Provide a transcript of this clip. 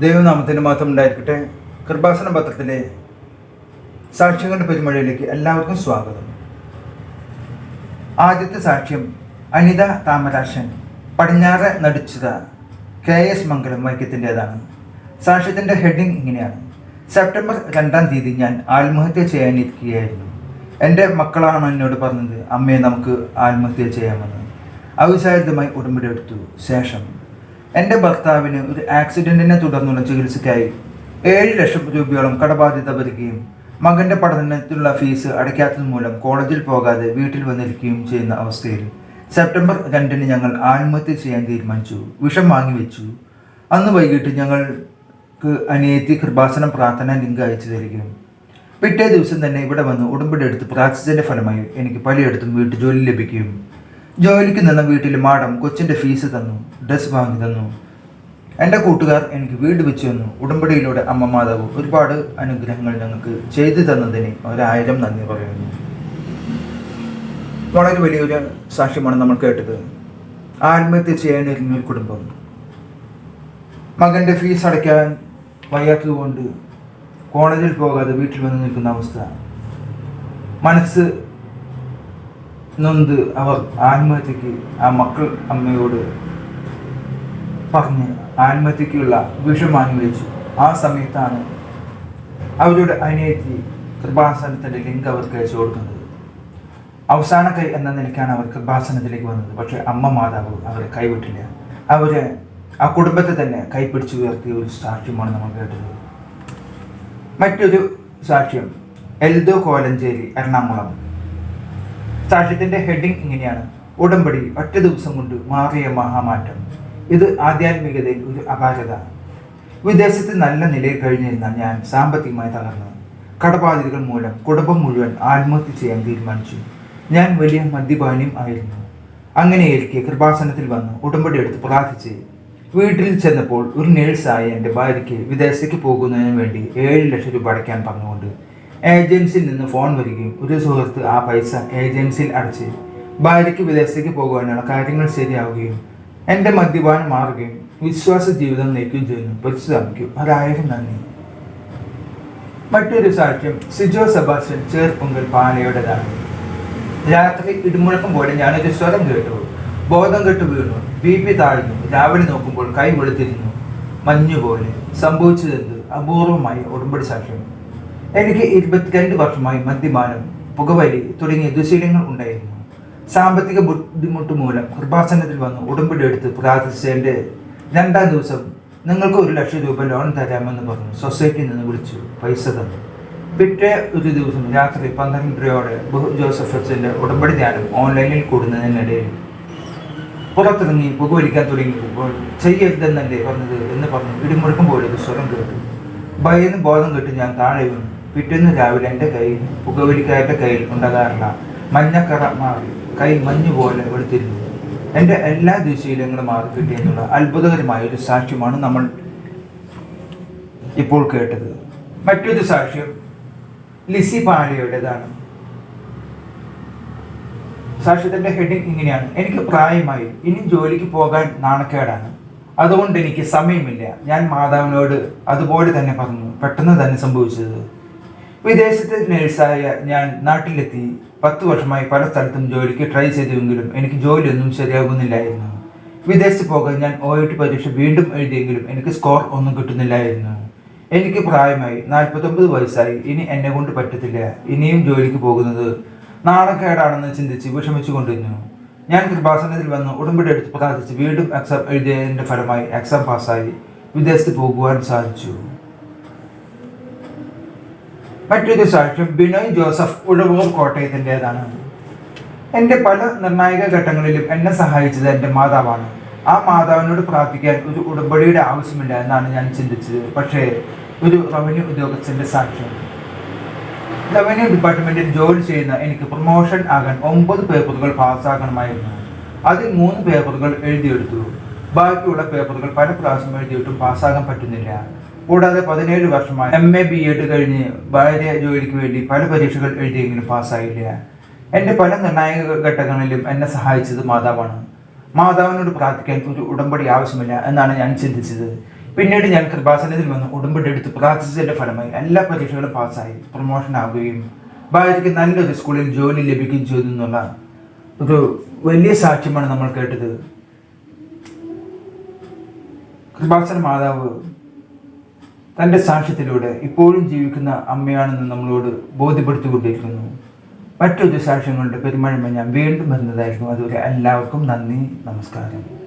ദൈവനാമത്തിന്റെ മാത്രം ഉണ്ടായിരിക്കട്ടെ കൃപാസന പത്രത്തിലെ സാക്ഷ്യങ്ങളുടെ പെരുമഴയിലേക്ക് എല്ലാവർക്കും സ്വാഗതം. ആദ്യത്തെ സാക്ഷ്യം അനിത താമരാശൻ പടിഞ്ഞാറ് നടിച്ചത് കെ എസ് മംഗലം വൈക്കത്തിന്റെതാണ്. സാക്ഷ്യത്തിന്റെ ഹെഡിങ് ഇങ്ങനെയാണ്. സെപ്റ്റംബർ രണ്ടാം തീയതി ഞാൻ ആത്മഹത്യ ചെയ്യാനിരിക്കുകയായിരുന്നു. എന്റെ മക്കളാണ് എന്നോട് പറഞ്ഞത് അമ്മയെ നമുക്ക് ആത്മഹത്യ ചെയ്യാമെന്ന്. അവിചാരിതമായി ഉടമ്പടി എടുത്തു. ശേഷം എന്റെ ഭർത്താവിന് ഒരു ആക്സിഡന്റിനെ തുടർന്നുള്ള ചികിത്സയ്ക്കായി ഏഴ് ലക്ഷം രൂപയോളം കടബാധ്യത വരികയും മകന്റെ പഠനത്തിനുള്ള ഫീസ് അടയ്ക്കാത്തത് മൂലം കോളേജിൽ പോകാതെ വീട്ടിൽ വന്നിരിക്കുകയും ചെയ്യുന്ന അവസ്ഥയിൽ സെപ്റ്റംബർ രണ്ടിന് ഞങ്ങൾ ആത്മഹത്യ ചെയ്യാൻ തീരുമാനിച്ചു. വിഷം വാങ്ങിവെച്ചു അന്ന് വൈകിട്ട് ഞങ്ങൾക്ക് അനിയത്തി കൃപാസനം പ്രാർത്ഥന ലിങ്ക് അയച്ചു തരികയും പിറ്റേ ദിവസം തന്നെ ഇവിടെ വന്ന് ഉടമ്പടി എടുത്ത് പ്രാർത്ഥിച്ചതിന്റെ ഫലമായി എനിക്ക് പലയിടത്തും വീട്ടു ജോലി ലഭിക്കുകയും ജോലിക്ക് നിന്ന വീട്ടിൽ മാഡം കൊച്ചിന്റെ ഫീസ് തന്നു ഡ്രസ് വാങ്ങി തന്നു. എന്റെ കൂട്ടുകാർ എനിക്ക് വീട് വെച്ചു തന്നു. ഉടമ്പടിയിലൂടെ അമ്മ മാതാവ് ഒരുപാട് അനുഗ്രഹങ്ങൾ ഞങ്ങൾക്ക് ചെയ്തു തന്നതിന് ഒരായിരം നന്ദി പറയുന്നു. വളരെ വലിയൊരു സാക്ഷ്യമാണ് നമ്മൾ കേട്ടത്. ആത്മഹത്യ ചെയ്യാനിരുന്ന ഒരു കുടുംബം. മകന്റെ ഫീസ് അടയ്ക്കാൻ വയ്യാത്തതുകൊണ്ട് കോളേജിൽ പോകാതെ വീട്ടിൽ വന്ന് നിൽക്കുന്ന അവസ്ഥ. മനസ്സ് നൊന്ത് അവർ ആത്മഹത്യക്ക് ആ മക്കൾ അമ്മയോട് പറഞ്ഞ് ആത്മഹത്യക്കുള്ള വിഷം അനുവദിച്ചു ആ സമയത്താണ് അവരുടെ അനിയത്തി കൃപാസനത്തിന്റെ ലിങ്ക് അവർക്ക് അയച്ചു കൊടുക്കുന്നത്. അവസാന കൈ എന്ന നിലയ്ക്കാണ് അവർ കൃപാസനത്തിലേക്ക് വന്നത്. പക്ഷേ അമ്മ മാതാവ് അവരെ കൈവിട്ടില്ല. അവരെ ആ കുടുംബത്തെ തന്നെ കൈപ്പിടിച്ച് ഉയർത്തിയ ഒരു സാക്ഷ്യമാണ് നമ്മൾ കേട്ടത്. മറ്റൊരു സാക്ഷ്യം എൽദോ കോലഞ്ചേരി എറണാകുളം. സാക്ഷ്യത്തിന്റെ ഹെഡിങ് ഇങ്ങനെയാണ്. ഉടമ്പടി ഒറ്റ ദിവസം കൊണ്ട് മാറിയ മഹാമാറ്റം. ഇത് ആധ്യാത്മികതയിൽ ഒരു അപാരത വിദേശത്ത് നല്ല നിലയിൽ കഴിഞ്ഞിരുന്ന ഞാൻ സാമ്പത്തികമായി തകർന്നു കടബാധിതകൾ മൂലം കുടുംബം മുഴുവൻ ആത്മഹത്യ ചെയ്യാൻ തീരുമാനിച്ചു. ഞാൻ വലിയ മദ്യപാനിയും ആയിരുന്നു. അങ്ങനെ എനിക്ക് കൃപാസനത്തിൽ വന്ന് ഉടമ്പടി എടുത്ത് പ്രാർത്ഥിച്ച് വീട്ടിൽ ചെന്നപ്പോൾ ഒരു നേഴ്സായ എന്റെ ഭാര്യയ്ക്ക് വിദേശത്തേക്ക് പോകുന്നതിന് വേണ്ടി ഏഴ് ലക്ഷം രൂപ അടയ്ക്കാൻ പറഞ്ഞുകൊണ്ട് ഏജൻസിയിൽ നിന്ന് ഫോൺ വരികയും ഒരു സുഹൃത്ത് ആ പൈസ ഏജൻസിയിൽ അടച്ച് ഭാര്യയ്ക്ക് വിദേശത്തേക്ക് പോകുവാനുള്ള കാര്യങ്ങൾ ശരിയാവുകയും എന്റെ മദ്യപാനം മാറുകയും വിശ്വാസ ജീവിതം നയിക്കുകയും ചെയ്യുന്നു. പരിശുദ്ധിക്കും ഒരായിരം നന്ദി. മറ്റൊരു സാക്ഷ്യം സിജോ സെബാസ്റ്റ്യൻ ചേർപ്പൊങ്കൽ പാലയുടേതാണ് രാത്രി ഇടിമുഴക്കം പോലെ ഞാനൊരു സ്വരം കേട്ടു. ബോധം കെട്ട് വീണു. ബി പി താഴ്ന്നു. രാവിലെ നോക്കുമ്പോൾ കൈ വെളുത്തിരുന്നു. മഞ്ഞുപോലെ സംഭവിച്ചതെന്ത്? അപൂർവമായ ഉടമ്പടി സാക്ഷ്യം. എനിക്ക് ഇരുപത്തിരണ്ട് വർഷമായി മദ്യപാനം പുകവലി തുടങ്ങിയ ദുശീലങ്ങൾ ഉണ്ടായിരുന്നു. സാമ്പത്തിക ബുദ്ധിമുട്ട് മൂലം കൃപാസനത്തിൽ വന്ന് ഉടമ്പടി എടുത്ത് പ്രാർത്ഥിച്ചതിന്റെ രണ്ടാം ദിവസം നിങ്ങൾക്ക് ഒരു ലക്ഷം രൂപ ലോൺ തരാമെന്ന് പറഞ്ഞു. സൊസൈറ്റിയിൽ നിന്ന് വിളിച്ചു പൈസ തന്നു. പിറ്റേ ഒരു ദിവസം രാത്രി പന്ത്രണ്ടരയോടെ ബഹു ജോസഫ് അച്ഛന്റെ ഉടമ്പടി ധ്യാനം ഓൺലൈനിൽ കൂടുന്നതിനിടയിൽ പുറത്തിറങ്ങി പുകവലിക്കാൻ തുടങ്ങിയപ്പോൾ ചെയ്യരുതെന്നല്ലേ പറഞ്ഞത്? എന്ന് പറഞ്ഞു ഇടിമുഴക്കം പോലെ സ്വരം കേട്ടു. ഭയന്ന് ബോധം കെട്ട് ഞാൻ താഴെ വീണു. പിറ്റേന്ന് രാവിലെ എന്റെ കൈ പുകവലിക്കാരുടെ കയ്യിൽ ഉണ്ടാകാറില്ല മഞ്ഞക്കറ മാറി കൈ മഞ്ഞു പോലെ വെളുത്തിരുന്നു. എന്റെ എല്ലാ ദുശീലങ്ങളും മാറി കിട്ടിയെന്നുള്ള അത്ഭുതകരമായ ഒരു സാക്ഷ്യമാണ് നമ്മൾ ഇപ്പോൾ കേട്ടത്. മറ്റൊരു സാക്ഷ്യം ലിസി പാലയുടേതാണ് സാക്ഷ്യത്തിന്റെ ഹെഡിങ് ഇങ്ങനെയാണ്. എനിക്ക് പ്രായമായി ഇനി ജോലിക്ക് പോകാൻ നാണക്കേടാണ്. അതുകൊണ്ട് എനിക്ക് സമയമില്ല. ഞാൻ മാതാവിനോട് അതുപോലെ തന്നെ പറഞ്ഞു. പെട്ടെന്ന് തന്നെ സംഭവിച്ചത്. വിദേശത്ത് നേഴ്സായ ഞാൻ നാട്ടിലെത്തി പത്ത് വർഷമായി പല സ്ഥലത്തും ജോലിക്ക് ട്രൈ ചെയ്തുവെങ്കിലും എനിക്ക് ജോലിയൊന്നും ശരിയാകുന്നില്ലായിരുന്നു. വിദേശത്ത് പോകാൻ ഞാൻ ഒ ടി പരീക്ഷ വീണ്ടും എഴുതിയെങ്കിലും എനിക്ക് സ്കോർ ഒന്നും കിട്ടുന്നില്ലായിരുന്നു. എനിക്ക് പ്രായമായി നാൽപ്പത്തൊമ്പത് വയസ്സായി. ഇനി എന്നെ കൊണ്ട് പറ്റത്തില്ല. ഇനിയും ജോലിക്ക് പോകുന്നത് നാണക്കേടാണെന്ന് ചിന്തിച്ച് വിഷമിച്ചു കൊണ്ടിരുന്നു ഞാൻ കൃപാസനത്തിൽ വന്ന് ഉടമ്പടി എടുത്ത് പ്രാർത്ഥിച്ച് വീണ്ടും എക്സാം എഴുതിയതിന്റെ ഫലമായി എക്സാം പാസ്സായി വിദേശത്ത് പോകുവാൻ സാധിച്ചു. മറ്റൊരു സാക്ഷ്യം ബിനോയ് ജോസഫ് ഉഴവൂർ കോട്ടയത്തിന്റെതാണ്. എന്റെ പല നിർണായക ഘട്ടങ്ങളിലും എന്നെ സഹായിച്ചത് എന്റെ മാതാവാണ്. ആ മാതാവിനോട് പ്രാർത്ഥിക്കാൻ ഒരു ഉടമ്പടിയുടെ ആവശ്യമില്ല എന്നാണ് ഞാൻ ചിന്തിച്ചത്. പക്ഷേ ഒരു റവന്യൂ ഉദ്യോഗസ്ഥന്റെ സാക്ഷ്യം. റവന്യൂ ഡിപ്പാർട്ട്മെന്റിൽ ജോലി ചെയ്യുന്ന എനിക്ക് പ്രൊമോഷൻ ആകാൻ ഒമ്പത് പേപ്പറുകൾ പാസ്സാകണമായിരുന്നു. അതിൽ മൂന്ന് പേപ്പറുകൾ എഴുതിയെടുത്തു. ബാക്കിയുള്ള പേപ്പറുകൾ പല പ്രാവശ്യം എഴുതിയിട്ടും പാസ്സാകാൻ പറ്റുന്നില്ല. കൂടാതെ പതിനേഴ് വർഷമായി എം എ ബി എഡ് കഴിഞ്ഞ് ഭാര്യ ജോലിക്ക് വേണ്ടി പല പരീക്ഷകൾ എഴുതിയെങ്കിലും പാസ്സായില്ല. എന്റെ പല നിർണായക ഘട്ടങ്ങളിലും എന്നെ സഹായിച്ചത് മാതാവാണ്. മാതാവിനോട് പ്രാർത്ഥിക്കാൻ ഒരു ഉടമ്പടി ആവശ്യമില്ല എന്നാണ് ഞാൻ ചിന്തിച്ചത്. പിന്നീട് ഞാൻ കൃപാസനത്തിൽ വന്ന് ഉടമ്പടി എടുത്ത് പ്രാർത്ഥിച്ചതിന്റെ ഫലമായി എല്ലാ പരീക്ഷകളും പാസ്സായി പ്രൊമോഷൻ ആവുകയും ഭാര്യയ്ക്ക് നല്ലൊരു സ്കൂളിൽ ജോലി ലഭിക്കുകയും ചെയ്തു എന്നുള്ള ഒരു വലിയ സാക്ഷ്യമാണ് നമ്മൾ കേട്ടത്. കൃപാസന മാതാവ് തന്റെ സാക്ഷ്യത്തിലൂടെ ഇപ്പോഴും ജീവിക്കുന്ന അമ്മയാണെന്ന് നമ്മളോട് ബോധ്യപ്പെടുത്തിക്കൊണ്ടിരിക്കുന്നു. മറ്റൊരു സാക്ഷ്യങ്ങളുടെ പെരുമഴമ ഞാൻ വീണ്ടും വരുന്നതായിരുന്നു. അതുവരെ എല്ലാവർക്കും നന്ദി നമസ്കാരം.